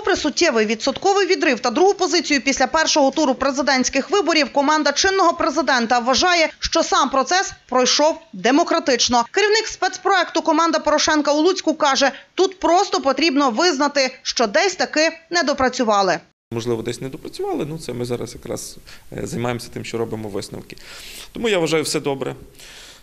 Попри суттєвий відсотковий відрив та другу позицію після першого туру президентських виборів, команда чинного президента вважає, що сам процес пройшов демократично. Керівник спецпроекту команда Порошенка у Луцьку каже, тут просто потрібно визнати, що десь таки не допрацювали. Можливо, десь не допрацювали. Ну, це ми зараз якраз е, займаємося тим, що робимо висновки. Тому я вважаю, все добре.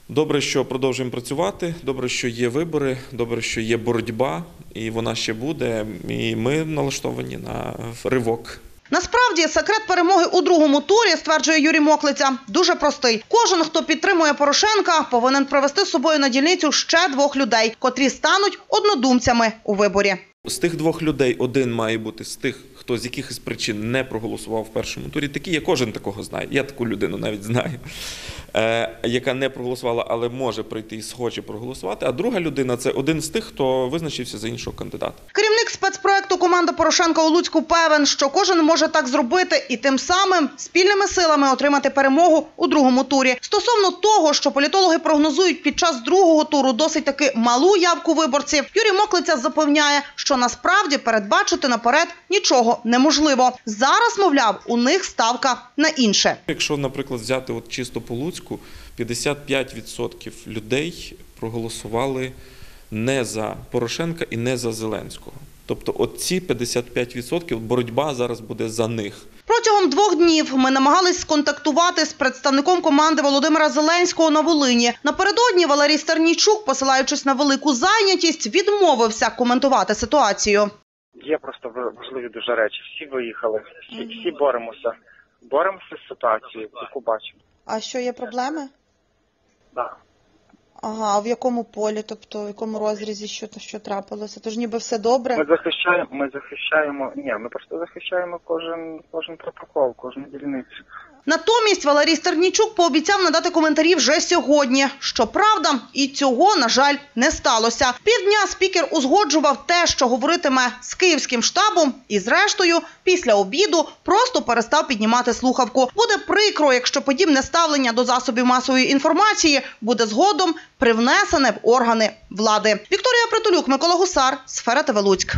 Добре, що продовжуємо працювати. Добре, що є вибори, добре, що є боротьба, і вона ще буде. І ми налаштовані на ривок. Насправді секрет перемоги у другому турі, стверджує Юрій Моклиця, дуже простий. Кожен, хто підтримує Порошенка, повинен привести з собою на дільницю ще двох людей, котрі стануть однодумцями у виборі. З тих двох людей один має бути з тих, хто з якихось причин не проголосував в першому турі. Такі є, кожен такого знає. Я таку людину навіть знаю, яка не проголосувала, але може прийти і схоче проголосувати. А друга людина це один з тих, хто визначився за іншого кандидата. Керівник спецпроекту команда Порошенка у Луцьку певен, що кожен може так зробити і тим самим спільними силами отримати перемогу у другому турі. Стосовно того, що політологи прогнозують під час другого туру досить таки малу явку виборців, Юрій Моклиця запевняє, що насправді передбачити наперед нічого неможливо. Зараз, мовляв, у них ставка на інше. Якщо, наприклад, взяти от чисто по Луцьку, 55% людей проголосували не за Порошенка і не за Зеленського. Тобто, от ці 55% боротьба зараз буде за них. Протягом двох днів ми намагались сконтактувати з представником команди Володимира Зеленського на Волині. Напередодні Валерій Стернійчук, посилаючись на велику зайнятість, відмовився коментувати ситуацію. Є просто важливі дуже речі. Всі виїхали, всі, всі боремося. Боремося з ситуацією, яку бачимо. А що є проблеми? Да. Ага, а в якому полі, тобто в якому розрізі, що що трапилося? Тож ніби все добре. Ми захищаємо, ми захищаємо. Ні, ми просто захищаємо кожен кожен протокол, кожну дільницю. Натомість Валерій Стернійчук пообіцяв надати коментарі вже сьогодні. Щоправда, і цього, на жаль, не сталося. Півдня спікер узгоджував те, що говоритиме з київським штабом, і зрештою, після обіду просто перестав піднімати слухавку. Буде прикро, якщо подібне ставлення до засобів масової інформації буде згодом привнесене в органи влади. Вікторія Притулюк, Микола Гусар, Сфера Луцьк.